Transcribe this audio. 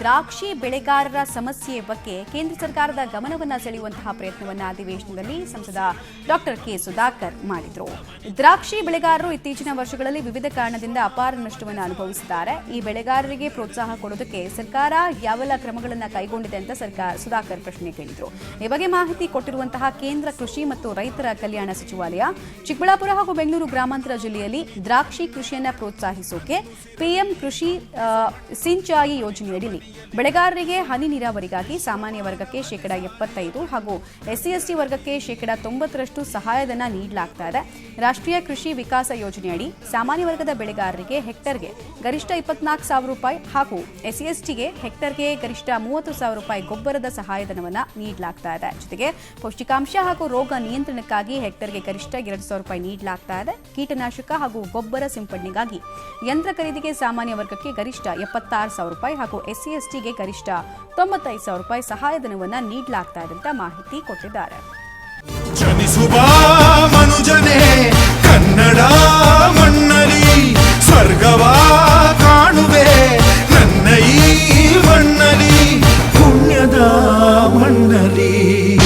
ದ್ರಾಕ್ಷಿ ಬೆಳೆಗಾರರ ಸಮಸ್ಯೆ ಬಗ್ಗೆ ಕೇಂದ್ರ ಸರ್ಕಾರದ ಗಮನವನ್ನ ಸೆಳೆಯುವಂತಹ ಪ್ರಯತ್ನವನ್ನ ಅಧಿವೇಶನದಲ್ಲಿ ಸಂಸದ ಡಾಕ್ಟರ್ ಕೆ ಸುಧಾಕರ್ ಮಾಡಿದ್ರು. ದ್ರಾಕ್ಷಿ ಬೆಳೆಗಾರರು ಇತ್ತೀಚಿನ ವರ್ಷಗಳಲ್ಲಿ ವಿವಿಧ ಕಾರಣದಿಂದ ಅಪಾರ ನಷ್ಟವನ್ನು ಅನುಭವಿಸಿದ್ದಾರೆ. ಈ ಬೆಳೆಗಾರರಿಗೆ ಪ್ರೋತ್ಸಾಹ ಕೊಡೋದಕ್ಕೆ ಸರ್ಕಾರ ಯಾವೆಲ್ಲ ಕ್ರಮಗಳನ್ನು ಕೈಗೊಂಡಿದೆ ಅಂತ ಸರ್ಕಾರ ಸುಧಾಕರ್ ಪ್ರಶ್ನೆ ಕೇಳಿದ್ರು. ಈ ಬಗ್ಗೆ ಮಾಹಿತಿ ಕೊಟ್ಟಿರುವಂತಹ ಕೇಂದ್ರ ಕೃಷಿ ಮತ್ತು ರೈತರ ಕಲ್ಯಾಣ ಸಚಿವಾಲಯ, ಚಿಕ್ಕಬಳ್ಳಾಪುರ ಹಾಗೂ ಬೆಂಗಳೂರು ಗ್ರಾಮಾಂತರ ಜಿಲ್ಲೆಯಲ್ಲಿ ದ್ರಾಕ್ಷಿ ಕೃಷಿಯನ್ನ ಪ್ರೋತ್ಸಾಹಿಸೋಕೆ ಪಿಎಂ ಕೃಷಿ ಸಿಂಚಾಯಿ ಯೋಜನೆಯಡಿಯಲ್ಲಿ ಬೆಳೆಗಾರರಿಗೆ ಹನಿ ನೀರಾವರಿಗಾಗಿ ಸಾಮಾನ್ಯ ವರ್ಗಕ್ಕೆ ಶೇಕಡ ಎಪ್ಪತ್ತೈದು ಹಾಗೂ ಎಸ್ಸಿ ಎಸ್ಟಿ ವರ್ಗಕ್ಕೆ ಶೇಕಡ ತೊಂಬತ್ತರಷ್ಟು ಸಹಾಯಧನ ನೀಡಲಾಗ್ತಾ ಇದೆ. ರಾಷ್ಟ್ರೀಯ ಕೃಷಿ ವಿಕಾಸ ಯೋಜನೆಯಡಿ ಸಾಮಾನ್ಯ ವರ್ಗದ ಬೆಳೆಗಾರರಿಗೆ ಹೆಕ್ಟರ್ಗೆ ಗರಿಷ್ಠ ಇಪ್ಪತ್ನಾಲ್ಕು ಸಾವಿರ ರೂಪಾಯಿ ಹಾಗೂ ಎಸ್ಸಿ ಎಸ್ಟಿಗೆ ಹೆಕ್ಟರ್ಗೆ ಗರಿಷ್ಠ ಮೂವತ್ತು ಸಾವಿರ ರೂಪಾಯಿ ಗೊಬ್ಬರದ ಸಹಾಯಧನವನ್ನು ನೀಡಲಾಗ್ತಾ ಇದೆ. ಜೊತೆಗೆ ಪೌಷ್ಟಿಕಾಂಶ ಹಾಗೂ ರೋಗ ನಿಯಂತ್ರಣಕ್ಕಾಗಿ ಹೆಕ್ಟರ್ಗೆ ಗರಿಷ್ಠ ಎರಡು ಸಾವಿರ ರೂಪಾಯಿ ನೀಡಲಾಗ್ತಾ ಇದೆ. ಕೀಟನಾಶಕ ಹಾಗೂ ಗೊಬ್ಬರ ಸಿಂಪಡಣೆಗಾಗಿ ಯಂತ್ರ ಖರೀದಿಗೆ ಸಾಮಾನ್ಯ ವರ್ಗಕ್ಕೆ ಗರಿಷ್ಠ ಎಪ್ಪತ್ತಾರು ಸಾವಿರ ರೂಪಾಯಿ ಹಾಗೂ ಎಸ್ಸಿ ಎಸ್ ಗರಿಷ್ಠ ತೊಂಬತ್ತೈದು ಸಾವಿರ ರೂಪಾಯಿ ಸಹಾಯಧನವನ್ನ ನೀಡಲಾಗ್ತಾ ಇದೆ ಅಂತ ಮಾಹಿತಿ ಕೊಟ್ಟಿದ್ದಾರೆ. ಕನ್ನಡ ಮಣ್ಣರಿ ಸ್ವರ್ಗವಾ ಕಾಣುವೆ. ನನ್ನ ಈ ಮಣ್ಣಲಿ ಪುಣ್ಯದ ಮಣ್ಣಲಿ